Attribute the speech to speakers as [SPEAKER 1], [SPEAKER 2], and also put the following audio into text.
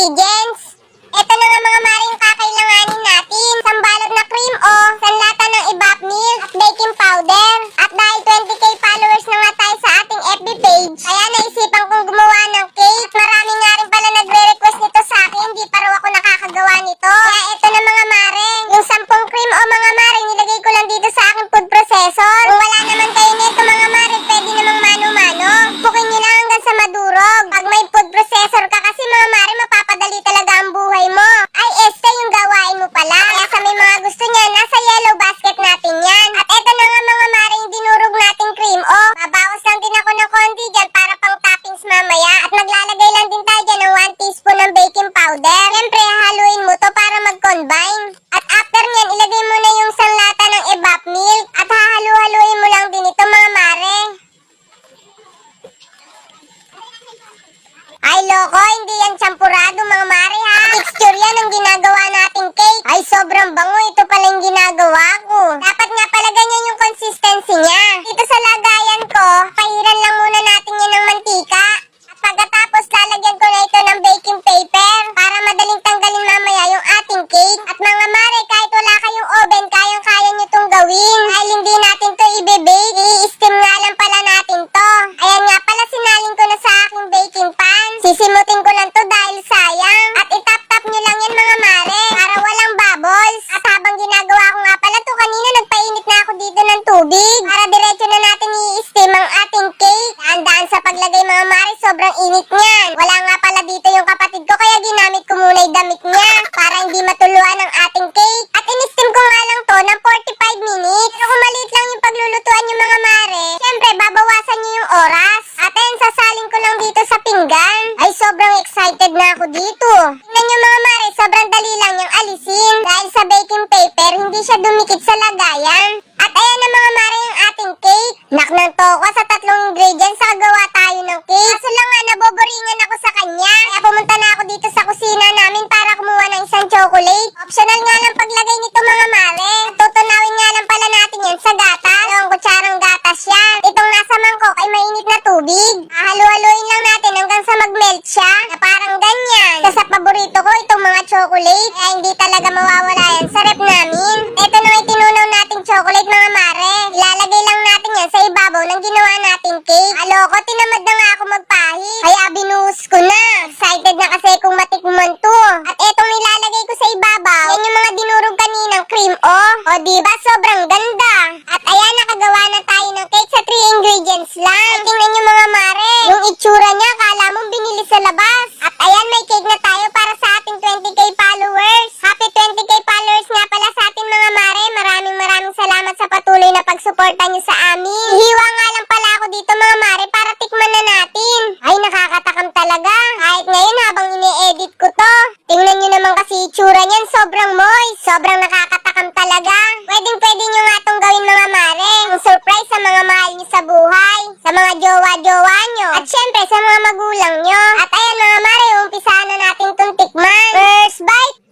[SPEAKER 1] ingredients. Ito na nga mga maring kakailanganin natin. Sambalot na cream o sanlata ng evap milk at baking powder. At dahil 20k followers na nga tayo sa ating FB page, kaya naisipan kong gumawa ng cake. Marami nga rin pala nagre-request nito sa akin, hindi pa raw ako nakakagawa nito. Kaya ito na mga maring, yung 10 cream o mga maring, nilagay ko lang dito sa aking food processor. Kung sobrang bango. Ito pala yung ginagawa ko. Dapat nga pala ganyan yung consistency niya. Dito sa lagayan ko, pahiran lang muna natin yan ng mantika. At pagkatapos, lalagyan ko na ito ng baking paper para madaling tanggalin mamaya yung ating cake. At mga mare, kahit wala kayong oven, kayang-kaya nyo itong gawin. Dahil hindi natin to i-bake, i-steam nga lang pala natin to. Ayan nga pala, sinalin ko na sa aking baking pan. Sisimutin Paglagay mga mare, sobrang init niyan. Wala nga pala dito yung kapatid ko, kaya ginamit ko muna yung damit niya. Para hindi matuluan ang ating cake. At in-steam ko nga lang to ng 45 minutes. Pero kung maliit lang yung paglulutuan yung mga mare, syempre babawasan niyo yung oras. At ayun, sasalin ko lang dito sa pinggan. Ay, sobrang excited na ako dito. Tingnan niyo mga mare, sobrang dali lang yung alisin. Dahil sa baking paper, hindi siya dumikit sa lagayan. At ayan na mga mare yung ating cake. Nak chocolate. Optional nga lang paglagay nito mga mare. Tutunawin nga lang pala natin yan sa gata. Dalawang kutsarang gatas yan. Itong nasa mangkok ay mainit na tubig. Hahalu-haluin lang natin hanggang sa mag-melt siya. Na parang ganyan. Sa paborito ko itong mga chocolate. Kaya hindi talaga mawawala yan sa rep namin. Ito na may tinunaw nating chocolate mga mare. Ilalagay lang natin yan sa ibabaw ng ginawa nating cake. Aloko, tinamad na nga ako magpahit. Kaya binuhos ko na. Excited na kasi kung salamat sa patuloy na pagsuporta niyo sa amin. Hiwa nga lang pala ako dito mga mare para tikman na natin. Ay, nakakatakam talaga. Kahit ngayon habang ini-edit ko to. Tingnan niyo naman kasi itsura niyan, sobrang moist. Sobrang nakakatakam talaga. Pwedeng pwede niyo nga tong gawin mga mare. Ang surprise sa mga mahal niyo sa buhay. Sa mga jowa-jowa niyo. At syempre sa mga magulang niyo. At ayan mga mare, umpisahan na natin tong tikman. First bite!